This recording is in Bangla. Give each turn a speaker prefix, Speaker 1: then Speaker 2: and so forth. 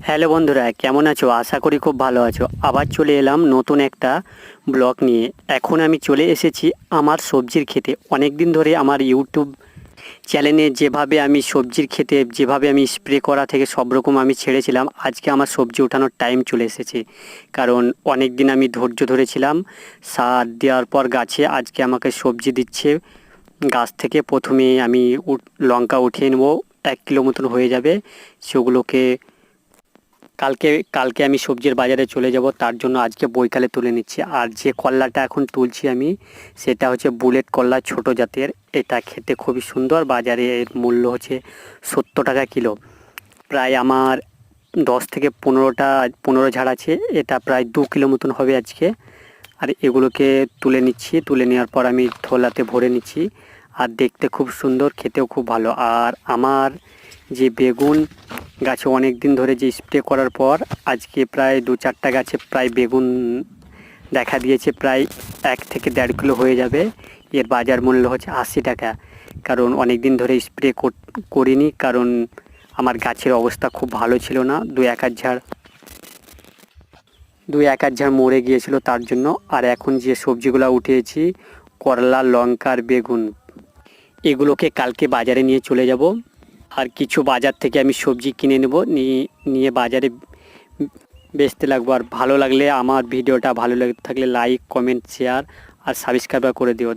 Speaker 1: হ্যালো বন্ধুরা, কেমন আছো? আশা করি খুব ভালো আছো। আবার চলে এলাম নতুন একটা ব্লগ নিয়ে। এখন আমি চলে এসেছি আমার সবজির খেতে অনেক দিন ধরে আমার ইউটিউব চ্যানেলে যেভাবে আমি সবজির খেতে যেভাবে আমি স্প্রে করা থেকে সব রকম আমি ছেড়েছিলাম, আজকে আমার সবজি ওঠানোর টাইম চলে এসেছে। কারণ অনেক দিন আমি ধৈর্য ধরেছিলাম, সার দেওয়ার পর গাছে আজকে আমাকে সবজি দিচ্ছে। গাছ থেকে প্রথমে আমি লঙ্কা উঠিয়ে নেব, এক কিলো মতন হয়ে যাবে। সেগুলোকে কালকে কালকে আমি সবজির বাজারে চলে যাব, তার জন্য আজকে বইকালে তুলে নিচ্ছি। আর যে কল্লাটা এখন তুলছি আমি, সেটা হচ্ছে বুলেট কল্লা ছোট জাতের। এটা খেতে খুবই সুন্দর, বাজারে এর মূল্য হচ্ছে সত্তর টাকা কিলো। প্রায় আমার দশ থেকে পনেরোটা, পনেরো ঝাড় আছে, এটা প্রায় দু কিলো মতন হবে আজকে। আর এগুলোকে তুলে নিচ্ছি, তুলে নেওয়ার পর আমি থোলাতে ভরে নিচ্ছি। আর দেখতে খুব সুন্দর, খেতেও খুব ভালো। আর আমার যে বেগুন গাছে অনেক দিন ধরে যে স্প্রে করার পর আজকে প্রায় দু চারটা গাছে প্রায় বেগুন দেখা দিয়েছে, প্রায় এক থেকে দেড় কিলো হয়ে যাবে। এর বাজার মূল্য হচ্ছে আশি টাকা। কারণ অনেক দিন ধরে স্প্রে করিনি, কারণ আমার গাছের অবস্থা খুব ভালো ছিল না। দু এক ঝাড় দু এক ঝাড় মরে গিয়েছিল তার জন্য। আর এখন যে সবজিগুলো উঠিয়েছি করলা লঙ্কা আর বেগুন, এগুলোকে কালকে বাজারে নিয়ে চলে যাব। আর কিছু বাজার থেকে আমি সবজি কিনে নেব নিয়ে বাজারে বেচতে লাগবো। আর ভালো লাগলে, আমার ভিডিওটা ভালো লাগে থাকলে লাইক কমেন্ট শেয়ার আর সাবস্ক্রাইব করে দিও।